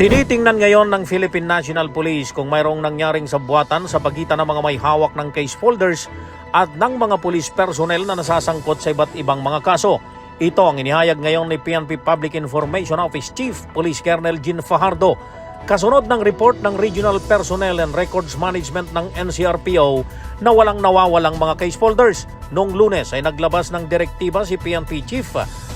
Tinitingnan ngayon ng Philippine National Police kung mayroong nangyaring sabwatan sa pagitan ng mga may hawak ng case folders at ng mga police personnel na nasasangkot sa iba't ibang mga kaso. Ito ang inihayag ngayon ni PNP Public Information Office Chief Police Colonel Jean Fajardo. Kasunod ng report ng Regional Personnel and Records Management ng NCRPO na walang nawawalang mga case folders. Noong lunes ay naglabas ng direktiba si PNP Chief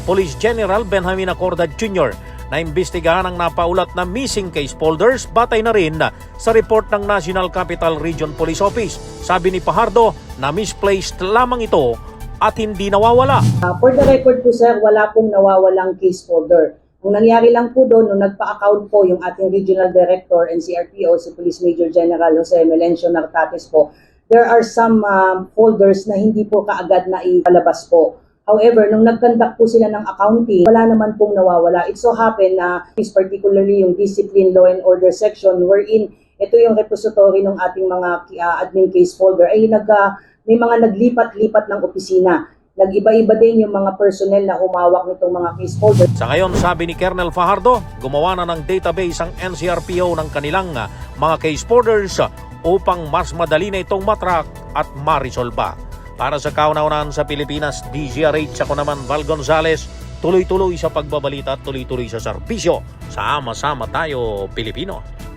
Police General Benjamin Acorda Jr. na imbestigahan ang napaulat na missing case folders batay na rin sa report ng National Capital Region Police Office. Sabi ni Pajardo na misplaced lamang ito at hindi nawawala. Uh, for the record po sir, wala pong nawawalang case folder. Ang nangyari lang po doon, nung nagpa-account po yung ating Regional Director and CRPO, si Police Major General Jose Melencio Nartates po, there are some um, folders na hindi po kaagad na ipalabas po. However, nung nag-conduct po sila ng accounting, wala naman pong nawawala. It so happened na is particularly yung Discipline Law and Order section wherein ito yung repository ng ating mga uh, admin case folder ay nag, uh, may mga naglipat-lipat ng opisina. Nag-iba-iba din yung mga personnel na humawak nitong mga case folder. Sa ngayon, sabi ni Colonel Fajardo, gumawa na ng database ang NCRPO ng kanilang ah, mga case folders upang mas madali na itong matrack at marisolba. Para sa kauna-unahan sa Pilipinas, DZRH ako naman Val Gonzales, tuloy-tuloy sa pagbabalita at tuloy-tuloy sa serbisyo. Sama-sama tayo, Pilipino.